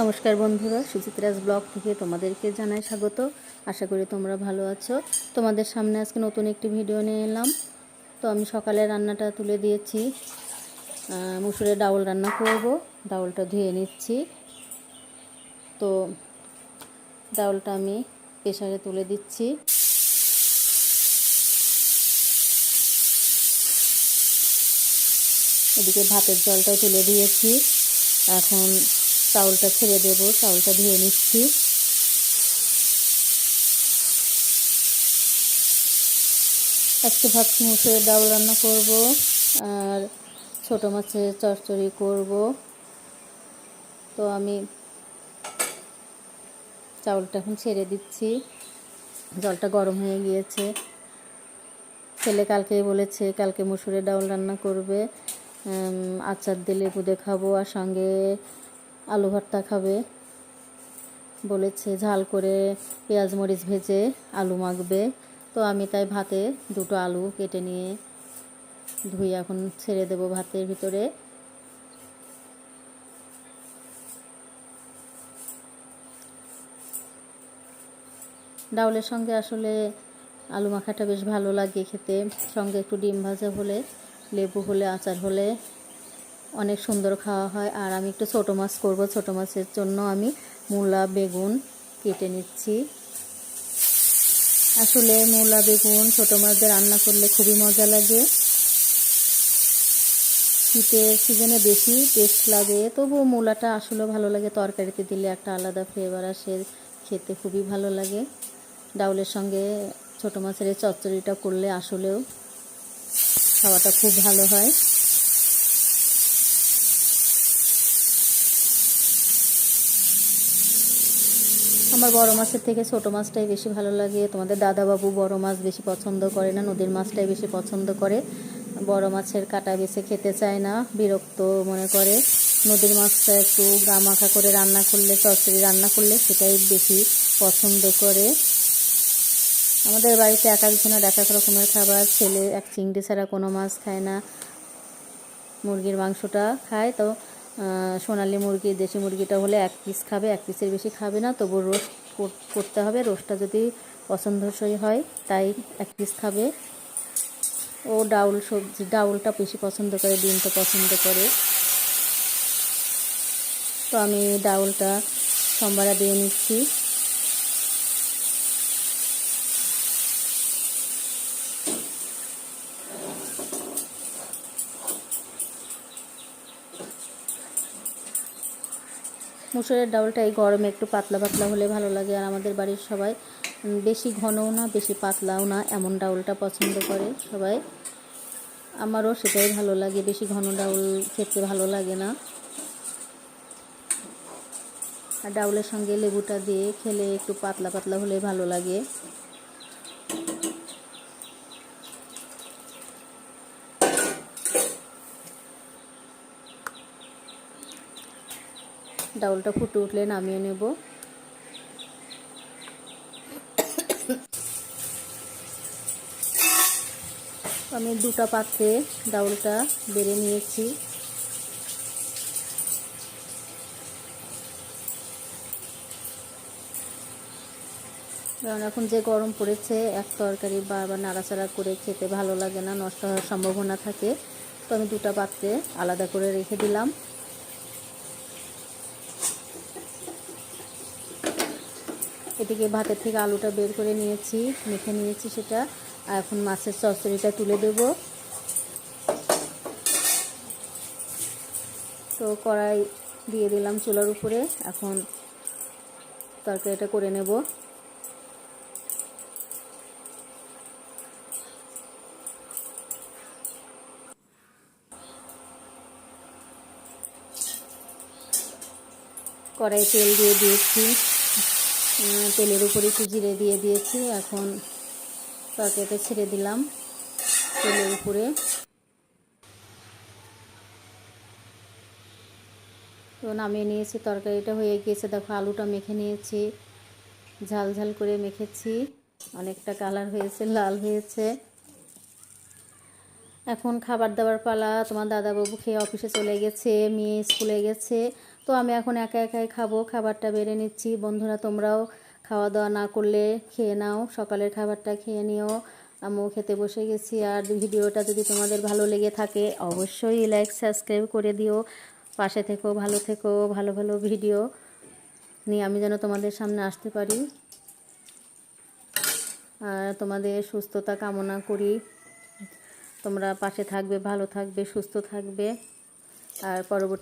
নমস্কার বন্ধুরা, সুচিত্রাস ব্লগ থেকে তোমাদেরকে জানাই স্বাগত। আশা করি তোমরা ভালো আছো। তোমাদের সামনে আজকে নতুন একটি ভিডিও নিয়ে এলাম। তো আমি সকালে রান্নাটা তুলে দিয়েছি। মুসুরের ডাউল রান্না করব। ডাউলটা ধুয়ে নিচ্ছি। তো ডাউলটা আমি প্রেশারে তুলে দিচ্ছি। এদিকে ভাতের জলটাও তুলে দিয়েছি। এখন চাউলটা ছেড়ে দেব, চাউলটা ধুয়ে নিচ্ছি। আজকে ভাবছি মুসুরের ডাউল রান্না করব আর ছোটো মাছের চচ্চড়ি করব। তো আমি চাউলটা এখন ছেড়ে দিচ্ছি। জলটা গরম হয়ে গিয়েছে। ছেলে কালকে বলেছে, কালকে মুসুরের ডাউল রান্না করবে। আচার দিয়ে লেবু দিয়ে খাব আর সঙ্গে আলু ভর্তা খাবে। বলেছে ঝাল করে পেঁয়াজ মরিচ ভেজে আলু মাখবে। তো আমি তাই ভাতে দুটো আলু কেটে নিয়ে ধুয়ে এখন ছেড়ে দেবো ভাতের ভিতরে। ডাউলের সঙ্গে আসলে আলু মাখাটা বেশ ভালো লাগে খেতে। সঙ্গে একটু ডিম ভাজা হলে, লেবু হলে, আচার হলে অনেক সুন্দর খাওয়া হয়। আর আমি একটু ছোটো মাছ করব। ছোটো মাছের জন্য আমি মূলা, বেগুন কেটে নিচ্ছি। আসলে মূলা, বেগুন ছোটো মাছ দিয়ে রান্না করলে খুবই মজা লাগে। শীতের সিজনে বেশি টেস্ট লাগে। তবুও মূলাটা আসলে ভালো লাগে। তরকারিতে দিলে একটা আলাদা ফ্লেভার আসে। খেতে খুবই ভালো লাগে। ডাউলের সঙ্গে ছোটো মাছের চচ্চড়িটা করলে আসলেও খাওয়াটা খুব ভালো হয়। আমার বড় মাছের থেকে ছোট মাছটাই বেশি ভালো লাগে। তোমাদের দাদাবাবু বড় মাছ বেশি পছন্দ করে না, নদীর মাছটাই বেশি পছন্দ করে। বড় মাছের কাটা বেছে খেতে চায় না, বিরক্ত মনে করে। নদীর মাছটা একটু গা মাখা করে রান্না করলে, চচ্চড়ি রান্না করলে সেটাই বেশি পছন্দ করে। আমাদের বাড়িতে এক একজনের এক এক রকমের খাবার, ছেলে এক চিংড়ি ছাড়া কোনো মাছ খায় না, মুরগির মাংসটা খায়। তো সোনালি মুরগি, দেশি মুরগিটা হলে এক পিস খাবে, এক পিসের বেশি খাবে না। তবু রোস্ট করতে হবে। রোস্টটা যদি পছন্দসই হয়, তাই এক পিস খাবে। ও ডাউল সবজি ডাউলটা বেশি পছন্দ করে, ডিমটা পছন্দ করে। তো আমি ডাউলটা সোমবারে দিয়ে নিচ্ছি। মুসুরের ডাউলটা এই গরমে একটু পাতলা পাতলা হলে ভালো লাগে। আর আমাদের বাড়ির সবাই বেশি ঘনও না, বেশি পাতলাও না, এমন ডাউলটা পছন্দ করে সবাই। আমারও সেটাই ভালো লাগে, বেশি ঘন ডাউল খেতে ভালো লাগে না। আর ডাউলের সঙ্গে লেবুটা দিয়ে খেলে একটু পাতলা পাতলা হলে ভালো লাগে। ডাউলটা ফুটে উঠলে নামিয়ে নেব। আমি দুটা পাত্রে ডাউলটা বেড়ে নিয়েছি। কারণ এখন যে গরম পড়েছে, এক তরকারি বারবার নাড়াচাড়া করে খেতে ভালো লাগে না, নষ্ট হওয়ার সম্ভাবনা থাকে। তো আমি দুটো পাত্রে আলাদা করে রেখে দিলাম। এদিকে ভাতের থেকে আলুটা বের করে নিয়েছি, মেখে নিয়েছি সেটা, আর এখন মাছের চচ্চড়িটা তুলে দেব। তো কড়াই দিয়ে দিলাম চুলার উপরে, এখন তরকারিটা করে নেব। কড়াই তেল দিয়ে দিয়েছি। তেলের উপরে একটু জিরে দিয়ে দিয়েছি। এখন তরকারিটা ছেড়ে দিলাম তেলের উপরে। তো নামিয়ে নিয়েছি, তরকারিটা হয়ে গিয়েছে। দেখো, আলুটা মেখে নিয়েছি, ঝাল ঝাল করে মেখেছি। অনেকটা কালার হয়েছে, লাল হয়েছে। এখন খাবার দাবার পালা। তোমার দাদাবাবু খেয়ে অফিসে চলে গেছে, মেয়ে স্কুলে গেছে। তো আমি এখন একা একাই খাব, খাবারটা বেড়ে নিচ্ছি। বন্ধুরা, তোমরাও খাওয়া দাওয়া না করলে খেয়ে নাও, সকালের খাবারটা খেয়ে নিও। আমিও খেতে বসে গেছি। আর ভিডিওটা যদি তোমাদের ভালো লেগে থাকে, অবশ্যই লাইক সাবস্ক্রাইব করে দিও। পাশে থেকো, ভালো থেকো, ভালো ভালো ভিডিও নিয়ে আমি যেন তোমাদের সামনে আসতে পারি। আর তোমাদের সুস্থতা কামনা করি। তোমরা পাশে থাকবে, ভালো থাকবে, সুস্থ থাকবে। আর পরবর্তী